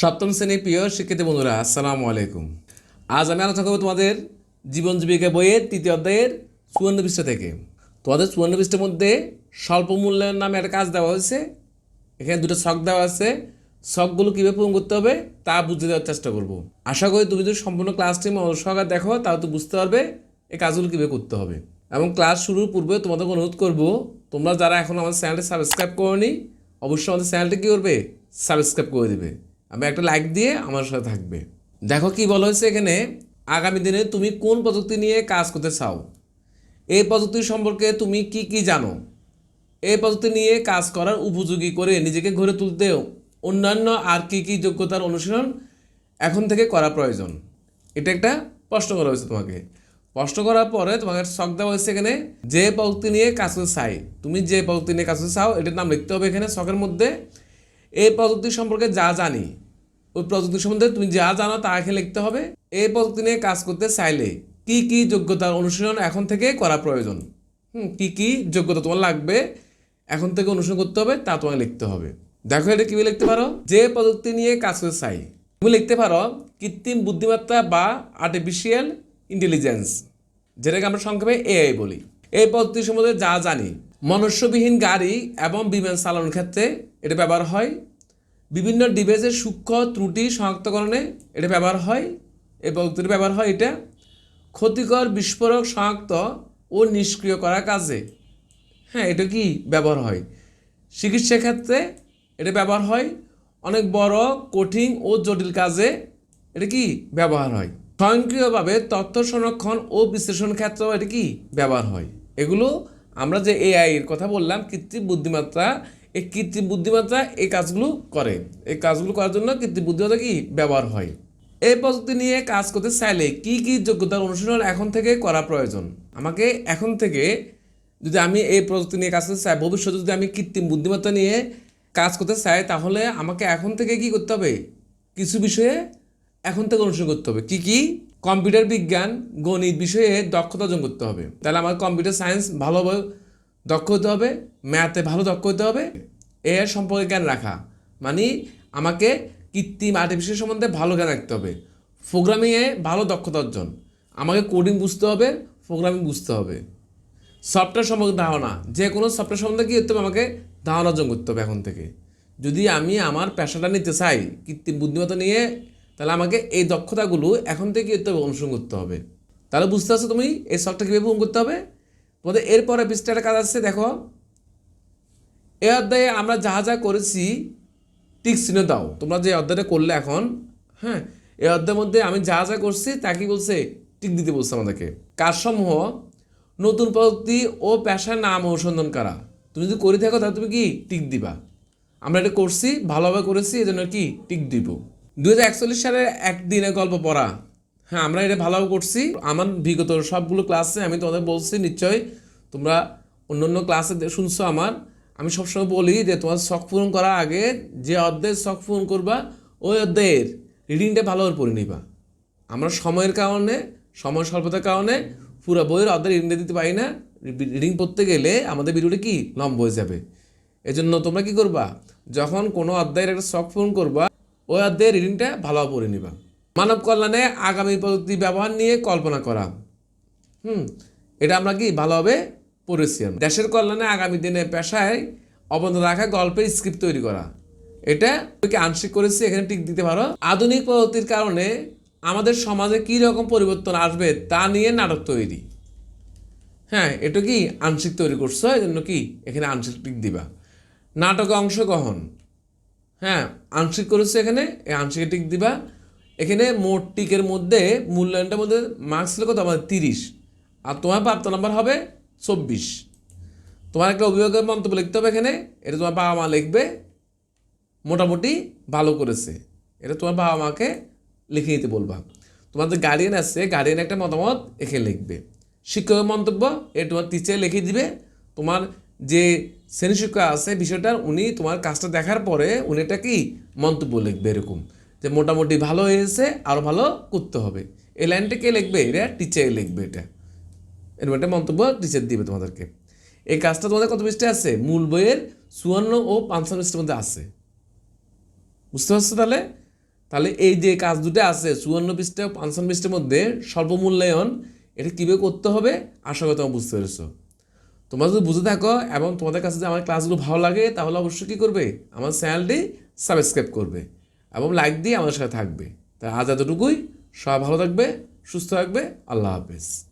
সপ্তম শ্রেণির প্রিয় শিক্ষিত বন্ধুরা, আসসালামু আলাইকুম। আজ আমি আলোচনা করব তোমাদের জীবন জীবিকা বইয়ের তৃতীয় অধ্যায়ের চুয়ান্ন পৃষ্ঠা থেকে। তোমাদের চুয়ান্ন পৃষ্ঠার মধ্যে স্বল্প মূল্যায়ন নামে একটা কাজ দেওয়া হয়েছে। এখানে দুটো শখ দেওয়া আছে। শখগুলো কীভাবে পূরণ করতে হবে তা বুঝতে দেওয়ার চেষ্টা করব। আশা করি তুমি যদি সম্পূর্ণ ক্লাস ক্লাসটি মনোসহকার দেখো, তাহলে তো বুঝতে পারবে এই কাজগুলো কীভাবে করতে হবে। এবং ক্লাস শুরুর পূর্বে তোমাদের অনুরোধ করব, তোমরা যারা এখন আমাদের চ্যানেলটি সাবস্ক্রাইব করনি, অবশ্যই আমাদের চ্যানেলটি কী করবে? সাবস্ক্রাইব করে দেবে। আমি একটা লাইক দিয়ে আমার সাথে থাকবে। দেখো কি বলা হয়েছে এখানে, আগামী দিনে তুমি কোন প্রযুক্তি নিয়ে কাজ করতে চাও? এই প্রযুক্তি সম্পর্কে তুমি কি কি জানো? এই প্রযুক্তি নিয়ে কাজ করার উপযোগী করে নিজেকে গড়ে তুলতে অন্যান্য আর কি কি যোগ্যতার অনুশীলন এখন থেকে করা প্রয়োজন। এটা একটা প্রশ্ন করা হয়েছে তোমাকে। প্রশ্ন করার পরে তোমাকে শখ দেওয়া হয়েছে এখানে, যে প্রযুক্তি নিয়ে কাজ করতে চাই, তুমি যে প্রযুক্তি নিয়ে কাজ করতে চাও, এটার নাম লিখতে হবে এখানে শখের মধ্যে। এই প্রযুক্তি সম্পর্কে যা জানি ওই প্রযুক্তি সম্বন্ধে তুমি যা জানো তা এখানে লিখতে হবে। এই প্রযুক্তি নিয়ে কাজ করতে চাইলে কি কি যোগ্যতার অনুশীলন এখন থেকে করা প্রয়োজন? হুম, কী কী যোগ্যতা তোমার লাগবে এখন থেকে অনুশীলন করতে হবে, তা তোমাকে লিখতে হবে। দেখো এটা কীভাবে লিখতে পারো? যে প্রযুক্তি নিয়ে কাজ করতে চাই, তুমি লিখতে পারো কৃত্রিম বুদ্ধিমত্তা বা আর্টিফিশিয়াল ইন্টেলিজেন্স যেটাকে আমরা সংক্ষেপে এআই বলি। এই পদ্ধতি সম্বন্ধে যা জানি, মনুষ্যবিহীন গাড়ি এবং বিমান চালানোর ক্ষেত্রে এটা ব্যবহার হয়। বিভিন্ন ডিভাইসের সূক্ষ্ম ত্রুটি শনাক্তকরণে এটা ব্যবহার হয় এই পদ্ধতির ব্যবহার হয় এটা ক্ষতিকর, বিস্ফোরক, শনাক্ত ও নিষ্ক্রিয় করার কাজে। হ্যাঁ এটা কি ব্যবহার হয়? চিকিৎসা ক্ষেত্রে এটা ব্যবহার হয়। অনেক বড়, কঠিন ও জটিল কাজে এটা কি ব্যবহার হয়? স্বয়ংক্রিয়ভাবে তথ্য সংরক্ষণ ও বিশ্লেষণ ক্ষেত্রেও এটা কি ব্যবহার হয়? এগুলো আমরা যে এআই এর কথা বললাম, কৃত্রিম বুদ্ধিমত্তা এই কৃত্রিম বুদ্ধিমত্তা এই কাজগুলো করে। এই কাজগুলো করার জন্য কৃত্রিম বুদ্ধিমত্তা কি ব্যবহার হয়। এই প্রযুক্তি নিয়ে কাজ করতে চাইলে কি কি যোগ্যতার অনুশীলন এখন থেকে করা প্রয়োজন? আমাকে এখন থেকে যদি আমি এই প্রযুক্তি নিয়ে কাজ করতে চাই, ভবিষ্যতে যদি আমি কৃত্রিম বুদ্ধিমত্তা নিয়ে কাজ করতে চাই, তাহলে আমাকে এখন থেকে কি করতে হবে? কিছু বিষয়ে এখন থেকে অনুশীলন করতে হবে। কি কি? কম্পিউটার বিজ্ঞান, গণিত বিষয়ে দক্ষতা অর্জন করতে হবে। তাহলে আমার কম্পিউটার সায়েন্স ভালোভাবে দক্ষ হতে হবে ম্যাথে ভালো দক্ষ হতে হবে এর সম্পর্কে জ্ঞান রাখা। মানে আমাকে কৃত্রিম আর্টিফিশিয়াল সম্বন্ধে ভালো জ্ঞান রাখতে হবে। প্রোগ্রামিংয়ে ভালো দক্ষতা অর্জন। আমাকে কোডিং বুঝতে হবে প্রোগ্রামিং বুঝতে হবে। সফটওয়্যার সম্পর্কে ধারণা। যে কোনো সফটওয়্যার সম্বন্ধে কী করতে হবে? আমাকে ধারণা অর্জন করতে হবে এখন থেকে। যদি আমি আমার পেশাটা নিতে চাই, কৃত্রিম বুদ্ধিমত্তা নিয়ে, তাহলে আমাকে এই দক্ষতাগুলো এখন থেকে কী করতে হবে? অনুসরণ করতে হবে। তাহলে বুঝতে পারছ তুমি এই সফটওয়্যার কীভাবে পূরণ করতে হবে? তোমাদের এরপরে বিস্তার কাজ আছে, দেখো। এই অধ্যায়ে আমরা যা যা করেছি টিক চিহ্ন দাও। তোমরা যে অধ্যায়টা করলে এখন হ্যাঁ এই অধ্যায়ের মধ্যে আমি যা যা করছি, তা কি বলছে? টিক দিতে বলছে আমাদেরকে। কাজসমূহ, নতুন প্রযুক্তি ও পেশার নাম অনুসন্ধান করা। তুমি যদি করে থাকো, তাহলে তুমি কি? টিক দিবা। আমরা এটা করছি, ভালোভাবে করেছি এই জন্য কি? টিক দিব। দু হাজার একচল্লিশ সালের একদিনের গল্প পড়া। হ্যাঁ আমরা এটা ভালোভাবে করছি। আমার বিগত সবগুলো ক্লাসে আমি তোমাদের বলছি, নিশ্চয়ই তোমরা অন্য অন্য ক্লাসে শুনছো আমার আমি সবসময় বলি যে, তোমার শখ পূরণ করার আগে যে অধ্যায়ের শখ পূরণ করবা, ওই অধ্যায়ের রিডিংটা ভালোভাবে পড়ে নিবা। আমরা সময়ের কারণে, সময় স্বল্পতার কারণে পুরো বইয়ের অর্ধেক রিডিংটা দিতে পারি না। রিডিং পড়তে গেলে আমাদের ভিডিওটা কি? লম্ব হয়ে যাবে। এজন্য তোমরা কি করবা? যখন কোনো অধ্যায়ের একটা শখ পূরণ করবা, ওই অধ্যায়ের রিডিংটা ভালোভাবে পড়ে নিবা। মানব কল্যাণে আগামী প্রযুক্তি ব্যবহার নিয়ে কল্পনা করা। হুম, এটা আমরা কি ভালোভাবে পড়েছি দেশের কল্যাণে আগামী দিনে পেশায় অবদান রাখা গল্পের স্ক্রিপ্ট তৈরি করা। এটা আংশিক করেছি? এখানে টিক দিতে পারো। আধুনিক পদ্ধতির কারণে আমাদের সমাজে কী রকম পরিবর্তন আসবে তা নিয়ে নাটক তৈরি। হ্যাঁ এটা কি আংশিক তৈরি করছ? এই জন্য কি এখানে আংশিক টিক দিবা। নাটকে অংশগ্রহণ। হ্যাঁ আংশিক করেছে এখানে এই আংশিক টিক দিবা। এখানে মোট টিকের মধ্যে মূল্যায়নটার মধ্যে মার্কস ছিল কত? আমাদের তিরিশ। আর তোমার প্রাপ্ত নাম্বার হবে চব্বিশ। তোমার একটা অভিভাবকের মন্তব্য লিখতে হবে এখানে। এটা তোমার বাবা মা লিখবে। মোটামুটি ভালো করেছে। এটা তোমার বাবা মাকে লিখে নিতে বলবা। তোমার যে গার্ডিয়ান আছে গার্ডিয়ান একটা মতামত এখানে লিখবে। শিক্ষকের মন্তব্য এটা তোমার টিচার লিখে দিবে। তোমার যে শ্রেণি শিক্ষক আছে, বিষয়টার উনি তোমার কাজটা দেখার পরে উনি এটা কি মন্তব্য লিখবে এরকম। যে মোটামুটি ভালো হয়েছে আরও ভালো করতে হবে। এই লাইনটা কে লিখবে? এটা টিচার লিখবে এটা। এরকম একটা মন্তব্য টিচার দিবে তোমাদেরকে। এই কাজটা তোমাদের কত পৃষ্ঠে আছে? মূল বইয়ের চুয়ান্ন ও পাঁচশো পৃষ্ঠের মধ্যে আছে। বুঝতে পারছ তাহলে? তাহলে এই যে কাজ দুটো আছে, চুয়ান্ন পৃষ্ঠা ও পাঁচশো পৃষ্ঠের মধ্যে সর্বমূল্যায়ন, এটা কীভাবে করতে হবে? আশা করি তোমরা বুঝতে পেরেছ। তোমরা যদি বুঝে থাকো এবং তোমাদের কাছে যে আমার ক্লাসগুলো ভালো লাগে, তাহলে অবশ্যই কী করবে? আমার চ্যানেলটি সাবস্ক্রাইব করবে। এবং লাইক দিয়ে আমাদের সাথে থাকবে। তাই আজ এতটুকুই। সবাই ভালো থাকবে, সুস্থ থাকবে। আল্লাহ হাফেজ।